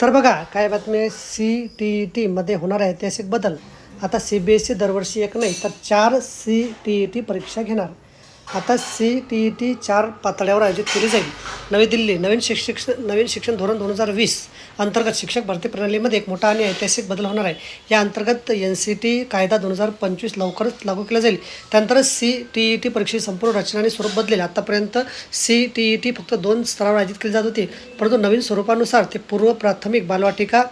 तर बघा काय बातमी सी टी ई टीमध्ये होणार आहे ऐतिहासिक बदल. आता सी बी एस ई दरवर्षी एक नाही तर चार सी टी ई टी परीक्षा घेणार. आता सी टी ई टी चार पातळ्यावर आयोजित केली जाईल. नवी दिल्ली नवीन शिक्षक नवीन शिक्षण धोरण दोन हजार वीस अंतर्गत शिक्षक भरती प्रणालीमध्ये एक मोठा आणि ऐतिहासिक बदल होणार आहे. या अंतर्गत एन सी टी कायदा दोन हजार पंचवीस लवकरच लागू केला जाईल. त्यानंतर सी टी ई टी परीक्षेची संपूर्ण रचना आणि स्वरूप बदलेल. आतापर्यंत सी टी ई टी फक्त दोन स्तरावर आयोजित केली जात होती. परंतु नवीन स्वरूपानुसार ते पूर्व प्राथमिक बालवाटिका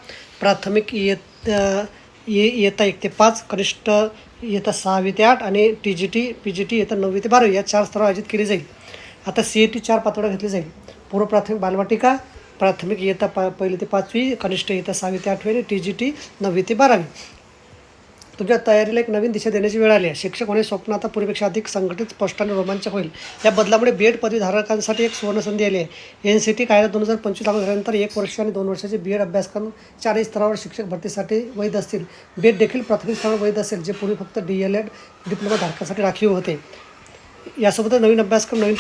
प्राथमिक इयत ये येता एक ते पाच कनिष्ठ येता सहावी ते आठ आणि T G T P G T येता नववी ते बारावी या चार स्तरावर आयोजित केली जाईल. आता सी ई टी चार पातळ्या घेतली जाईल. पूर्वप्राथमिक बालवाटिका प्राथमिक इयत्ता पा पहिली ते पाचवी कनिष्ठ इयत्ता सहावी ते आठवी आणि टी जी टी नववी ते बारावी. तुमच्या तयारीला एक नवीन दिशा देण्याची वेळ आली आहे. शिक्षक होणे स्वप्न आता पूर्वीपेक्षा अधिक संघटित स्पष्ट आणि रोमांचक होईल. या बदलामुळे बी एड पदवीधारकांसाठी एक सुवर्णसंधी आली आहे. एन सी टी कायदा दोन हजार पंचवीस लागू झाल्यानंतर एक वर्ष आणि दोन वर्षाचे बी एड अभ्यासक्रम चारही स्तरावर शिक्षक भरतीसाठी वैध असतील. बी एड देखील प्राथमिक स्तरावर वैध असेल जे पूर्वी फक्त डी एल एड डिप्लोमा धारकासाठी राखीव होते. यासोबतच नवीन अभ्यासक्रम नवीन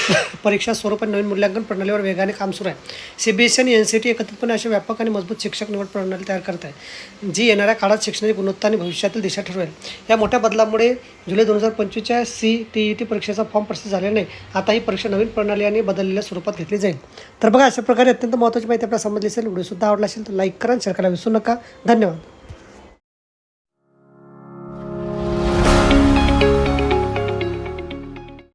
परीक्षा स्वरूप आणि नवीन मूल्यांकन प्रणालीवर वेगाने काम सुरू आहे. सी बी एस सी आणि एन सी टी एकत्रितपणे अशी व्यापक आणि मजबूत शिक्षक निवड प्रणाली तयार करत आहे जी येणाऱ्या काळात शिक्षणाची गुणवत्ता आणि भविष्यातील दिशा ठरवेल. या मोठ्या बदलामुळे जुलै दोन हजार पंचवीसच्या सी टी ई टी परीक्षेचा फॉर्म प्रसिद्ध झालेला नाही. आता ही परीक्षा नवीन प्रणाली आणि बदललेल्या स्वरूपात घेतली जाईल. तर बघा अशा प्रकारे अत्यंत महत्त्वाची माहिती आपल्याला समजली असेल व्हिडिओसुद्धा आवडला असेल तर लाईक करा शेअर करायला विसरू नका. धन्यवाद.